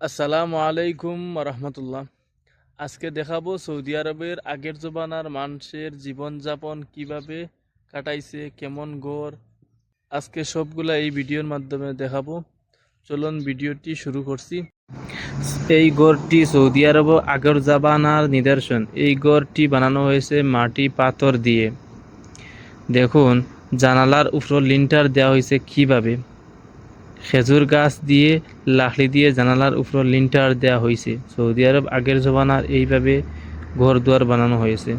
আসসালামু আলাইকুম রহমতুল্লাহ আজকে দেখাবো সৌদি আরবের আগের জমানার মানুষের জীবনযাপন কীভাবে কাটাইছে, কেমন গড়। আজকে সবগুলা এই ভিডিওর মাধ্যমে দেখাবো। চলুন ভিডিওটি শুরু করছি। এই গড়টি সৌদি আরব আগের জাবানার নিদর্শন। এই গড়টি বানানো হয়েছে মাটি পাথর দিয়ে। দেখুন, জানালার উপর লিন্টার দেওয়া হয়েছে কীভাবে। খেজুর গাছ দিয়ে লাকড়ি দিয়ে জানালার উপর লিন্টার দেওয়া হয়েছে সৌদি আরব আগের জমানার এইভাবে ঘর দুয়ার বানানো হয়েছে।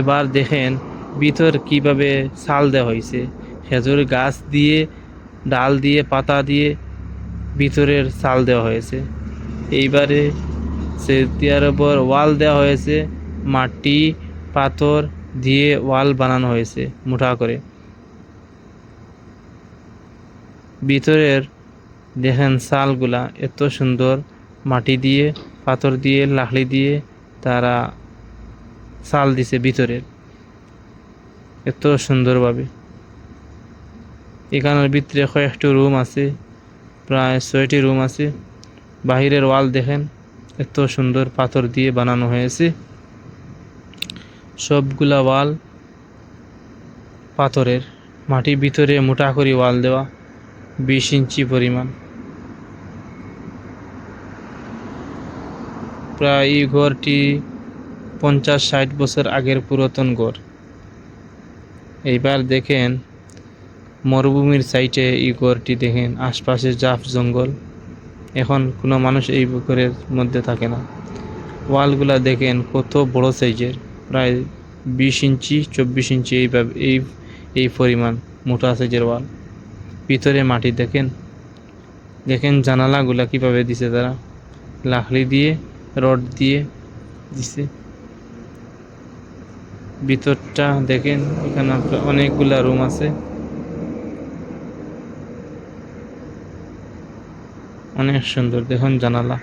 এবার দেখেন ভিতর কীভাবে ছাল দেওয়া হয়েছে খেজুর গাছ দিয়ে, ডাল দিয়ে, পাতা দিয়ে ভিতরের ছাল দেওয়া হয়েছে। এইবারে সৌদি আরবর ওয়াল দেওয়া হয়েছে। মাটি, পাথর দিয়ে ওয়াল বানানো হয়েছে মোটা করে। ভিতরের দেখেন চালগুলা এত সুন্দর। মাটি দিয়ে, পাথর দিয়ে, লাকড়ি দিয়ে তারা চাল দিছে ভিতরের। এত সুন্দরভাবে। এখানের ভিতরে কয়েকটি রুম আছে, প্রায় ছয়টি রুম আছে। বাহিরের ওয়াল দেখেন, এত সুন্দর পাথর দিয়ে বানানো হয়েছে। সবগুলা ওয়াল পাথরের মাটির ভিতরে মোটা করে ওয়াল দেওয়া। বিশ ইঞ্চি পরিমাণ। প্রায় এই ঘরটি পঞ্চাশ ষাট বছর আগের পুরাতন ঘর। এইবার দেখেন, মরুভূমির সাইটে এই ঘরটি দেখেন, আশপাশে জাফ জঙ্গল। এখন কোনো মানুষ এই ঘরের মধ্যে থাকে না। ওয়ালগুলা দেখেন কত বড় সাইজের, প্রায় বিশ ইঞ্চি, চব্বিশ ইঞ্চি এইভাবে এই এই পরিমাণ মোটা সাইজের ওয়াল। ভিতরে মাটি দেখেন। দেখেন জানালাগুলা কীভাবে দিছে তারা। লাকড়ি দিয়ে, রড দিয়ে দিছে। ভিতরটা দেখেন, এখানে আপনার অনেকগুলা রুম আছে। অনেক সুন্দর দেখুন জানালা।